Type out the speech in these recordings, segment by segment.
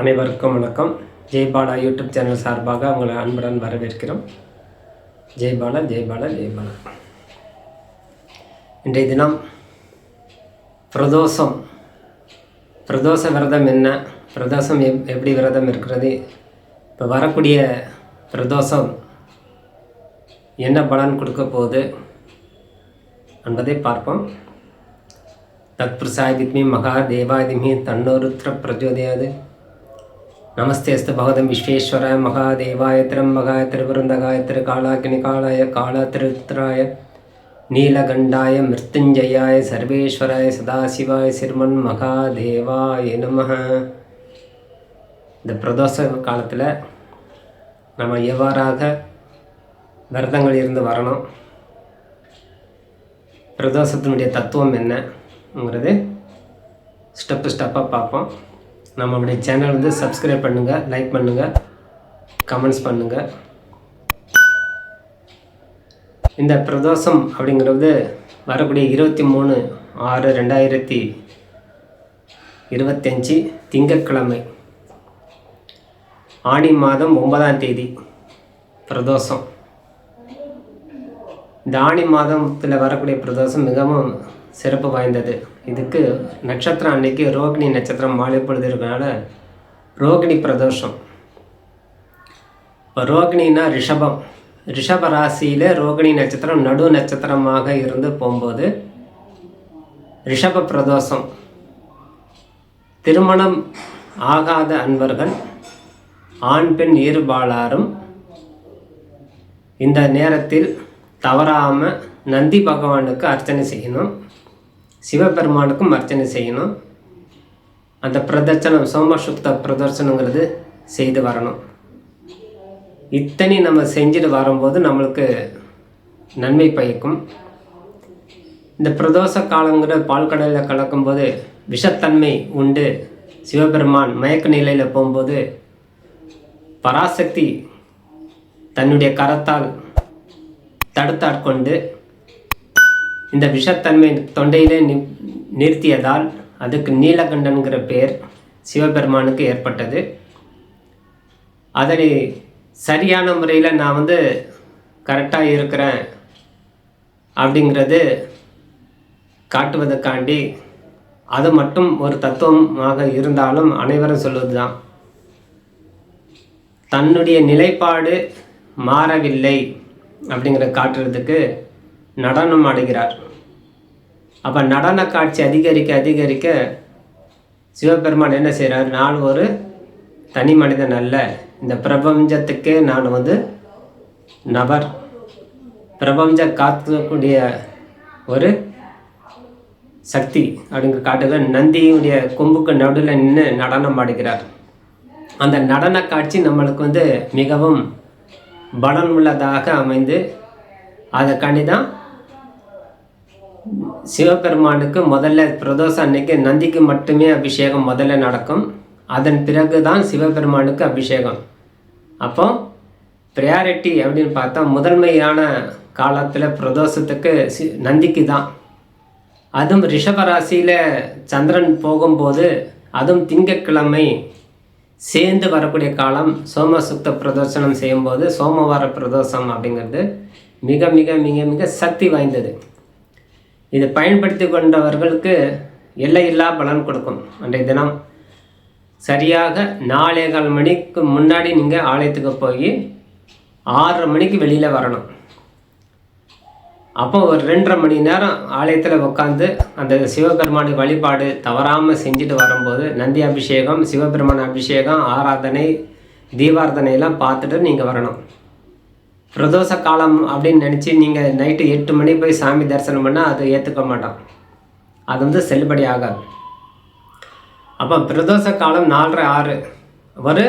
அனைவருக்கும் வணக்கம். Jaibala YouTube channel சார்பாக உங்களை அன்புடன் வரவேற்கிறோம். ஜெய்பாலா ஜெய்பாலா ஜெய்பாலா இன்றைய தினம் பிரதோஷம். பிரதோஷ விரதம் என்ன? பிரதோஷம் எப் எப்படி விரதம் இருக்கிறது? இப்போ வரக்கூடிய பிரதோஷம் என்ன பலன் கொடுக்க போகுது என்பதை பார்ப்போம். தத்புருஷாய வித்மி மகா தேவாதிமி தன்னோருத்திர பிரச்சோதயாது நமஸ்தே அஸ்து பகவதம் விஸ்வேஸ்வராய மகாதேவாய திரம்பகாய திருவிருந்தகாய காளா காலத்திருத்ராய நீலகண்டாய மிருத்துஞ்சயாய சர்வேஸ்வராய சதாசிவாய சிறுமன் மகாதேவாய நம இந்த பிரதோஷ காலத்தில் நம்ம எவ்வாறாக விரதங்கள் இருந்து வரணும்? பிரதோஷத்தினுடைய தத்துவம் என்னங்கிறது ஸ்டெப்பு ஸ்டெப்பாக பார்ப்போம். நம்மளுடைய சேனல் வந்து சப்ஸ்கிரைப் பண்ணுங்கள் லைக் பண்ணுங்கள் கமெண்ட்ஸ் பண்ணுங்கள் இந்த பிரதோஷம் அப்படிங்கிறது வரக்கூடிய இருபத்தி மூணு ஆறு ரெண்டாயிரத்தி இருபத்தஞ்சி திங்கட்கிழமை. ஆடி மாதம் ஒன்பதாம் தேதி பிரதோஷம். இந்த ஆணி மாதத்தில் வரக்கூடிய பிரதோஷம் மிகவும் சிறப்பு வாய்ந்தது. இதுக்கு நட்சத்திரம் அன்னைக்கு ரோகிணி நட்சத்திரம் மாலை பொழுது இருக்கனால ரோகிணி பிரதோஷம். இப்போ ரோகிணின்னா ரிஷபம். ரிஷப ராசியில் ரோகிணி நட்சத்திரம் நடு நட்சத்திரமாக இருந்து போகும்போது ரிஷப பிரதோஷம். திருமணம் ஆகாத அன்பர்கள் ஆண் பெண் இருபாலாரும் இந்த நேரத்தில் தவறாமல் நந்தி பகவானுக்கு அர்ச்சனை செய்யணும். சிவபெருமானுக்கும் அர்ச்சனை செய்யணும். அந்த பிரதர்ச்சனம் சோமசுக்த பிரதர்சனங்கிறது செய்து வரணும். இத்தனை நம்ம செஞ்சுட்டு வரும்போது நம்மளுக்கு நன்மை பயக்கும். இந்த பிரதோஷ காலங்கிற பால்கடலில் கலக்கும்போது விஷத்தன்மை உண்டு. சிவபெருமான் மயக்க நிலையில் போகும்போது பராசக்தி தன்னுடைய கரத்தால் தடுத்தாட்கொண்டு இந்த விஷத்தன்மை தொண்டையிலே நி நிறுத்தியதால் அதுக்கு நீலகண்டன்கிற பெயர் சிவபெருமானுக்கு ஏற்பட்டது. அதனை சரியான முறையில் நான் வந்து கரெக்டாக இருக்கிறேன் அப்படிங்கிறது காட்டுவதற்காண்டி அது மட்டும் ஒரு தத்துவமாக இருந்தாலும் அனைவரும் சொல்வது தான் தன்னுடைய நிலைப்பாடு மாறவில்லை அப்படிங்கிற காட்டுறதுக்கு நடனம் ஆடுகிறார். அப்போ நடன காட்சி அதிகரிக்க அதிகரிக்க சிவபெருமான் என்ன செய்கிறார் நான் ஒரு தனி மனிதன் அல்ல. இந்த பிரபஞ்சத்துக்கே நான் வந்து நபர். பிரபஞ்ச காத்துக்கூடிய ஒரு சக்தி அப்படிங்கிற காட்டுகிற நந்தியுடைய கொம்புக்கு நடுவில் நின்று நடனம் ஆடுகிறார். அந்த நடன காட்சி நம்மளுக்கு வந்து மிகவும் பலன் உள்ளதாக அமைந்து அதை தான் சிவபெருமானுக்கு முதல்ல பிரதோஷம் அன்னைக்கு நந்திக்கு மட்டுமே அபிஷேகம் முதல்ல நடக்கும். அதன் பிறகு தான் சிவபெருமானுக்கு அபிஷேகம். அப்போ ப்ரையாரிட்டி அப்படின்னு பார்த்தா முதன்மையான காலத்தில் பிரதோஷத்துக்கு சி நந்திக்கு தான். அதுவும் ரிஷபராசியில் சந்திரன் போகும்போது அதுவும் திங்கட்கிழமை சேர்ந்து வரக்கூடிய காலம். சோமசுக்த பிரதோஷனம் செய்யும்போது சோமவார பிரதோஷம் அப்படிங்கிறது மிக மிக மிக மிக சக்தி வாய்ந்தது. இதை பயன்படுத்தி கொண்டவர்களுக்கு எல்லையில்லா பலன் கொடுக்கும். அன்றைய தினம் சரியாக நாலே கால் மணிக்கு முன்னாடி நீங்கள் ஆலயத்துக்கு போய் ஆறரை மணிக்கு வெளியில் வரணும். அப்போ ஒரு ரெண்டரை மணி நேரம் ஆலயத்தில் உட்காந்து அந்த சிவபெருமானுடைய வழிபாடு தவறாமல் செஞ்சுட்டு வரும்போது நந்தி அபிஷேகம் சிவபெருமான அபிஷேகம் ஆராதனை தீபார்த்தனையெல்லாம் பார்த்துட்டு நீங்கள் வரணும். பிரதோஷ காலம் அப்படின்னு நினச்சி நீங்கள் நைட்டு எட்டு மணி போய் சாமி தரிசனம் பண்ணால் அதை ஏற்றுக்க மாட்டோம் அது வந்து செல்லுபடி ஆகாது. அப்போ பிரதோஷ காலம் நாலரை ஆறு. ஒரு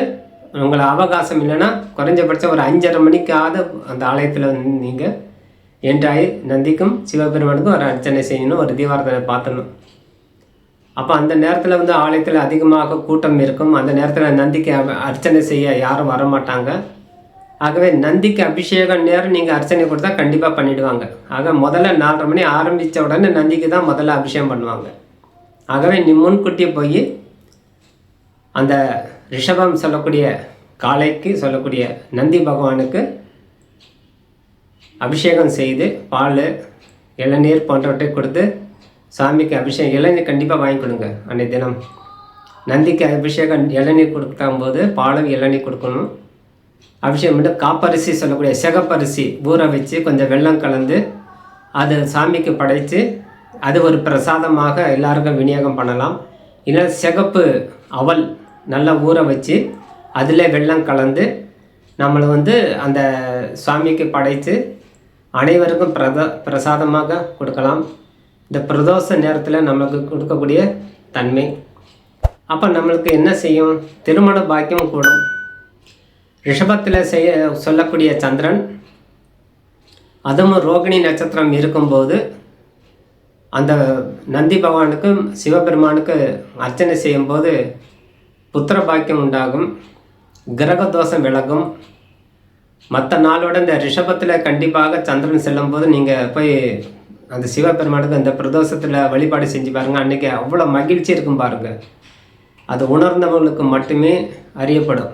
உங்களை அவகாசம் இல்லைன்னா குறைஞ்சபட்சம் ஒரு அஞ்சரை மணிக்காவது அந்த ஆலயத்தில் வந்து நீங்கள் என்றாய் நந்திக்கும் சிவபெருமானுக்கும் ஒரு அர்ச்சனை செய்யணும் ஒரு தீபாரதனை பார்த்தணும். அப்போ அந்த நேரத்தில் வந்து ஆலயத்தில் அதிகமாக கூட்டம் இருக்கும். அந்த நேரத்தில் நந்திக்கு அர்ச்சனை செய்ய யாரும் வர மாட்டாங்க ஆகவே நந்திக்கு அபிஷேகம் நேரம் நீங்கள் அர்ச்சனை கொடுத்தா கண்டிப்பாக பண்ணிவிடுவாங்க ஆக முதல்ல நாலரை மணி ஆரம்பித்த உடனே நந்திக்கு தான் முதல்ல அபிஷேகம் பண்ணுவாங்க. ஆகவே நீ முன்கூட்டியே போய் அந்த ரிஷபம் சொல்லக்கூடிய காலைக்கு சொல்லக்கூடிய நந்தி பகவானுக்கு அபிஷேகம் செய்து பால் இளநீர் போன்றவற்றை கொடுத்து சாமிக்கு அபிஷேகம் இளநீர் கண்டிப்பாக வாங்கி கொடுங்க. அன்றைய தினம் நந்திக்கு அபிஷேகம் இளநீர் கொடுக்கும்போது பாலும் இளநீர் கொடுக்கணும். அபிஷேகம் பண்ணி காப்பரிசி சொல்லக்கூடிய சிகப்பரிசி ஊற வச்சு கொஞ்சம் வெள்ளம் கலந்து அது சாமிக்கு படைத்து அது ஒரு பிரசாதமாக எல்லாருக்கும் விநியோகம் பண்ணலாம். இல்லை சிகப்பு அவல் நல்லா ஊற வச்சு அதில் வெள்ளம் கலந்து நம்மளை வந்து அந்த சுவாமிக்கு படைத்து அனைவருக்கும் பிரத பிரசாதமாக கொடுக்கலாம். இந்த பிரதோஷ நேரத்தில் நம்மளுக்கு கொடுக்கக்கூடிய தன்மை. அப்போ நம்மளுக்கு என்ன செய்யும்? திருமண பாக்கியம் கூடும். ரிஷபத்தில் செய்ய சொல்லக்கூடிய சந்திரன் அதுவும் ரோகிணி நட்சத்திரம் இருக்கும்போது அந்த நந்தி பகவானுக்கும் சிவபெருமானுக்கு அர்ச்சனை செய்யும்போது புத்திர பாக்கியம் உண்டாகும் கிரக தோஷம் விலகும். மற்ற நாளோட இந்த ரிஷபத்தில் கண்டிப்பாக சந்திரன் செல்லும்போது நீங்கள் போய் அந்த சிவபெருமானுக்கு அந்த பிரதோஷத்தில் வழிபாடு செஞ்சு பாருங்கள் அன்றைக்கி அவ்வளோ மகிழ்ச்சி இருக்கும் பாருங்கள் அது உணர்ந்தவங்களுக்கு மட்டுமே அறியப்படும்.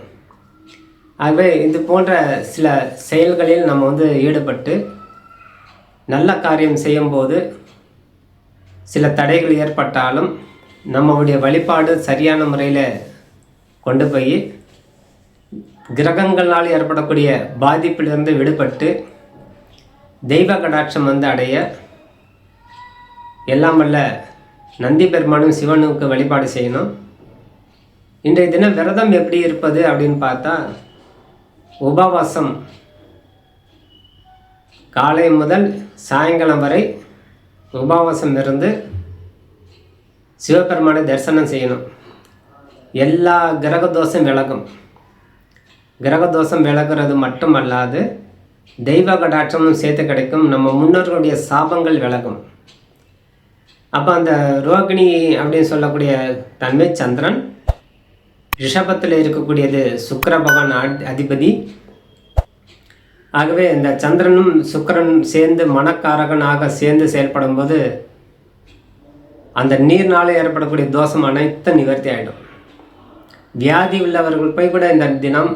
ஆகவே இது போன்ற சில செயல்களில் நம்ம வந்து ஈடுபட்டு நல்ல காரியம் செய்யும்போது சில தடைகள் ஏற்பட்டாலும் நம்மளுடைய வழிபாடு சரியான முறையில் கொண்டு போய் கிரகங்களால் ஏற்படக்கூடிய பாதிப்பிலிருந்து விடுபட்டு தெய்வ கடாட்சம் வந்து அடைய எல்லாம் வல்ல நந்தி பெருமானும் சிவனுக்கு வழிபாடு செய்யணும். இன்றைய தினம் விரதம் எப்படி இருப்பது அப்படின்னு பார்த்தா உபவாசம். காலை முதல் சாயங்காலம் வரை உபவாசம் இருந்து சிவபெருமானை தரிசனம் செய்யணும். எல்லா கிரக தோஷம் விலகும். கிரக தோஷம் விலகிறது மட்டுமல்லாது தெய்வ கடாட்சமும் சேர்த்து கிடைக்கும். நம்ம முன்னோர்களுடைய சாபங்கள் விலகும். அப்போ அந்த ரோகிணி அப்படின்னு சொல்லக்கூடிய தன்மை சந்திரன் ரிஷபத்தில் இருக்கக்கூடியது சுக்கர பகவான் அதிபதி. ஆகவே இந்த சந்திரனும் சுக்கிரன் சேர்ந்து மனக்காரகனாக சேர்ந்து செயல்படும் போது அந்த நீர்னால ஏற்படக்கூடிய தோஷம் அனைத்தும் நிவர்த்தி ஆகிடும் வியாதி உள்ளவர்கள் போய் கூட இந்த தினம்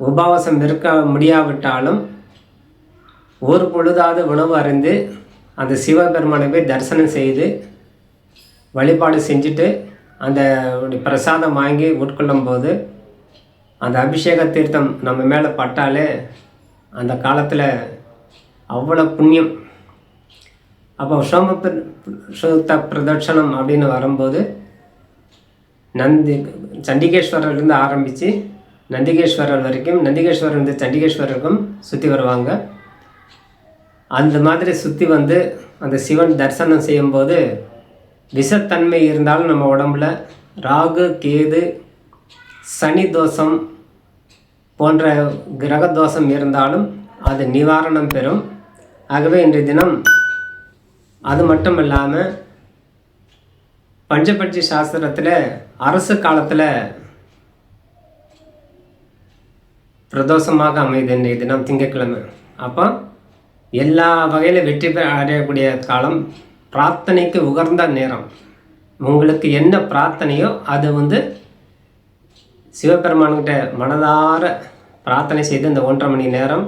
உபவாசம் இருக்க முடியாவிட்டாலும் ஒரு பொழுதாவது உணவு அறிந்து அந்த சிவபெருமானை போய் தரிசனம் செய்து வழிபாடு செஞ்சுட்டு அந்த பிரசாதம் வாங்கி உட்கொள்ளும் போது அந்த அபிஷேக தீர்த்தம் நம்ம மேலே பட்டாலே அந்த காலத்தில் அவ்வளோ புண்ணியம். அப்போ சோம சுத்த பிரதட்சணம் அப்படின்னு வரும்போது நந்தி சண்டிகேஸ்வரர்லேருந்து ஆரம்பித்து நந்திகேஸ்வரர் வரைக்கும் நந்திகேஸ்வரர்லேருந்து சண்டிகேஸ்வரருக்கும் சுற்றி வருவாங்க. அந்த மாதிரி சுற்றி வந்து அந்த சிவன் தரிசனம் செய்யும்போது விஷத்தன்மை இருந்தாலும் நம்ம உடம்புல ராகு கேது சனி தோஷம் போன்ற கிரக தோஷம் இருந்தாலும் அது நிவாரணம் பெறும். ஆகவே இன்றைய தினம் அது மட்டும் இல்லாமல் பஞ்சபட்சி சாஸ்திரத்தில் அரசு காலத்தில் பிரதோஷமாக அமையுது இன்றைய தினம் திங்கட்கிழமை. அப்போ எல்லா வகையில் வெற்றி பெற அடையக்கூடிய காலம் பிரார்த்தனைக்கு உகர்ந்த நேரம். உங்களுக்கு என்ன பிரார்த்தனையோ அது வந்து சிவபெருமான்கிட்ட மனதார பிரார்த்தனை செய்து இந்த ஒன்றரை மணி நேரம்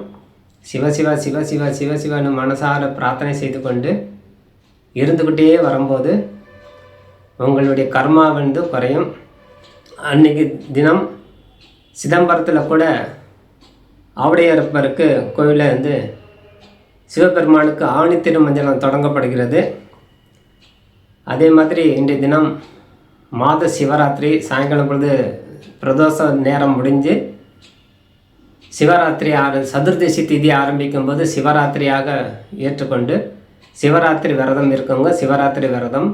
சிவ சிவ சிவ சிவ சிவ சிவன்னு மனசார பிரார்த்தனை செய்து கொண்டு இருந்துக்கிட்டே வரும்போது உங்களுடைய கர்மா வந்து குறையும். அன்னைக்கு தினம் சிதம்பரத்தில் கூட ஆவுடையப்பருக்கு கோவிலில் வந்து சிவபெருமானுக்கு ஆணி திருமஞ்சனம் தொடங்கப்படுகிறது. அதே மாதிரி இன்றைய தினம் மாத சிவராத்திரி சாயங்காலம் பொழுது பிரதோஷ நேரம் முடிஞ்சு சிவராத்திரி ஆறு சதுர்தசி திதி ஆரம்பிக்கும் போது சிவராத்திரியாக ஏற்றுக்கொண்டு சிவராத்திரி விரதம் இருக்கவங்க சிவராத்திரி விரதம்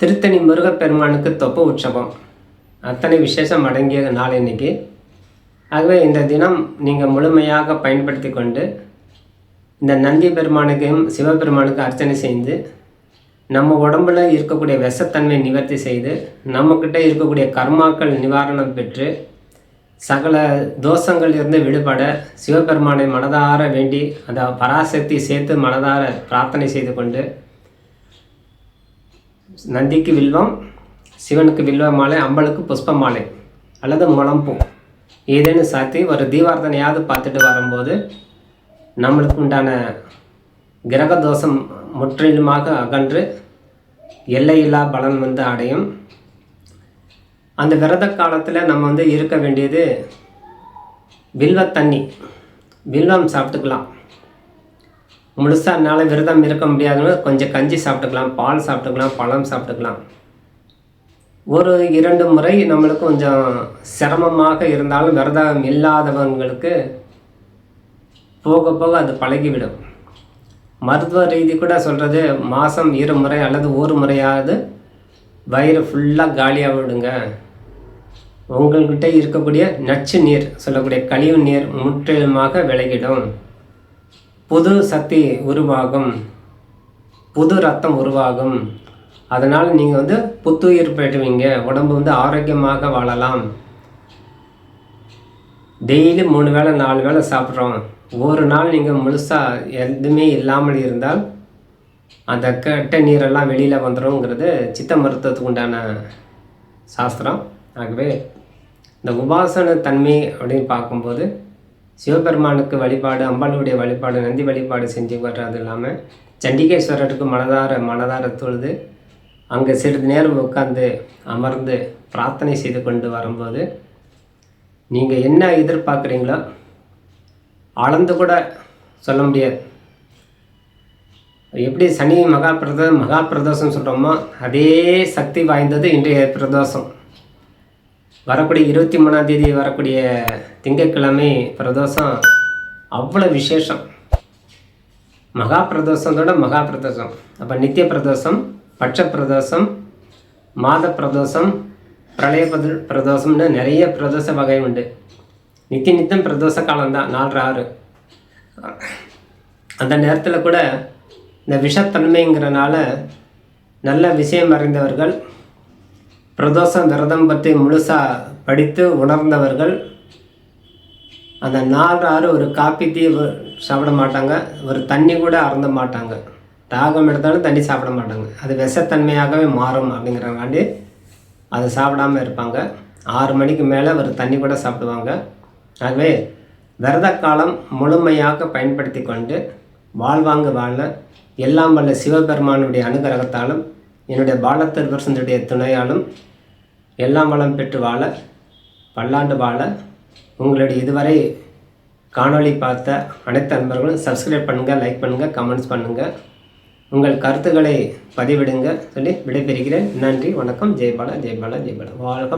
திருத்தணி முருகப்பெருமானுக்கு தொப்பு உற்சவம். அத்தனை விசேஷம் அடங்கிய நாள் இன்றைக்கி ஆகவே இந்த தினம் நீங்கள் முழுமையாக பயன்படுத்தி கொண்டு இந்த நந்தி பெருமானுக்கும் சிவபெருமானுக்கு அர்ச்சனை செய்து நம்ம உடம்புல இருக்கக்கூடிய விஷத்தன்மை நிவர்த்தி செய்து நம்மக்கிட்ட இருக்கக்கூடிய கர்மாக்கள் நிவாரணம் பெற்று சகல தோஷங்கள் இருந்து விடுபட சிவபெருமானை மனதார வேண்டி அந்த பராசக்தி சேர்த்து மனதார பிரார்த்தனை செய்து கொண்டு நந்திக்கு வில்வம் சிவனுக்கு வில்வ மாலை அம்பலுக்கு புஷ்ப மாலை அல்லது முழம்பூ. ஏதேனும் சாத்தி ஒரு தீபார்த்தனையாவது பார்த்துட்டு வரும்போது நம்மளுக்கு உண்டான கிரக தோஷம் முற்றிலுமாக அகன்று எல்லையில்லா பலன் வந்து அடையும். அந்த விரத காலத்தில் நம்ம வந்து இருக்க வேண்டியது வில்வ தண்ணி வில்வம் சாப்பிட்டுக்கலாம். முழுசாக என்னால் விரதம் இருக்க முடியாதுன்னு கொஞ்சம் கஞ்சி சாப்பிட்டுக்கலாம் பால் சாப்பிட்டுக்கலாம் பழம் சாப்பிட்டுக்கலாம். ஒரு இரண்டு முறை நம்மளுக்கு கொஞ்சம் சிரமமாக இருந்தாலும் விரதம் இல்லாதவங்களுக்கு போக போக அது பழகிவிடும். மருத்துவ ரீதி கூட சொல்கிறது மாதம் இரு முறை அல்லது ஒரு முறையாவது வயிறு ஃபுல்லாக காலியாக விடுங்க. உங்கள்கிட்ட இருக்கக்கூடிய நச்சு நீர் சொல்லக்கூடிய கழிவு நீர் முற்றிலுமாக விலகிடும். புது சக்தி உருவாகும். புது ரத்தம் உருவாகும். அதனால் நீங்கள் வந்து புத்துயிர் பெறுவீங்க. உடம்பு வந்து ஆரோக்கியமாக வாழலாம். டெய்லி மூணு வேளை நாலு வேளை சாப்பிட்றோம். ஒரு நாள் நீங்கள் முழுசாக எதுவுமே இல்லாமல் இருந்தால் அந்த கெட்ட நீரெல்லாம் வெளியில் வந்துடும்ங்கிறது சித்த மருத்துவத்துக்கு உண்டான சாஸ்திரம். ஆகவே இந்த உபாசன தன்மை அப்படின்னு பார்க்கும்போது சிவபெருமானுக்கு வழிபாடு அம்பாளுடைய வழிபாடு நந்தி வழிபாடு செஞ்சு வர்றது இல்லாமல் சண்டிகேஸ்வரருக்கு மனதார மனதார தொழுது அங்கே சிறிது நேரம் உட்காந்து அமர்ந்து பிரார்த்தனை செய்து கொண்டு வரும்போது நீங்கள் என்ன எதிர்பார்க்குறீங்களோ அளந்து கூட சொல்ல முடியாது. எப்படி சனி மகா பிரதோ மகா பிரதோஷம் சொல்கிறோமோ அதே சக்தி வாய்ந்தது இன்றைய பிரதோஷம். வரக்கூடிய இருபத்தி மூணாம் தேதி வரக்கூடிய திங்கட்கிழமை பிரதோஷம் அவ்வளோ விசேஷம். மகா பிரதோஷத்தோட மகா பிரதோஷம். அப்போ நித்திய பிரதோஷம் பட்ச பிரதோஷம் மாத பிரதோஷம் பிரளய பிரத பிரதோஷம்னு நிறைய பிரதோஷ வகை உண்டு. நித்திய நித்தம் பிரதோஷ காலம்தான் நாலு ஆறு அந்த நேரத்தில் கூட இந்த விஷத்தன்மைங்கிறனால நல்ல விஷயம் அறிந்தவர்கள் பிரதோஷம் விரதம் பற்றி முழுசாக படித்து உணர்ந்தவர்கள் அந்த நாலு ஆறு ஒரு காப்பி டீ சாப்பிட மாட்டாங்க ஒரு தண்ணி கூட அறந்த மாட்டாங்க. தாகம் எடுத்தாலும் தண்ணி சாப்பிட மாட்டாங்க. அது விஷத்தன்மையாகவே மாறும் அப்படிங்கிறங்காண்டி அதை சாப்பிடாம இருப்பாங்க. ஆறு மணிக்கு மேலே ஒரு தண்ணி கூட சாப்பிடுவாங்க. ஆகவே விரத காலம் முழுமையாக பயன்படுத்தி கொண்டு வாழ்வாங்க வாழ எல்லாம் வல்ல சிவபெருமானுடைய அனுகிரகத்தாலும் என்னுடைய பாலத்தர்வசனுடைய துணையாலும் எல்லாம் வளம் பெற்று வாழ பல்லாண்டு வாழ உங்களுடைய இதுவரை காணொளி பார்த்த அனைத்து நண்பர்களும் சப்ஸ்கிரைப் பண்ணுங்கள் லைக் பண்ணுங்கள் கமெண்ட்ஸ் பண்ணுங்கள் உங்கள் கருத்துக்களை பதிவிடுங்க சொல்லி விடைபெறுகிறேன். நன்றி வணக்கம் ஜெய்பாலா ஜெய்பாலா ஜெய்பாலா வாழ்க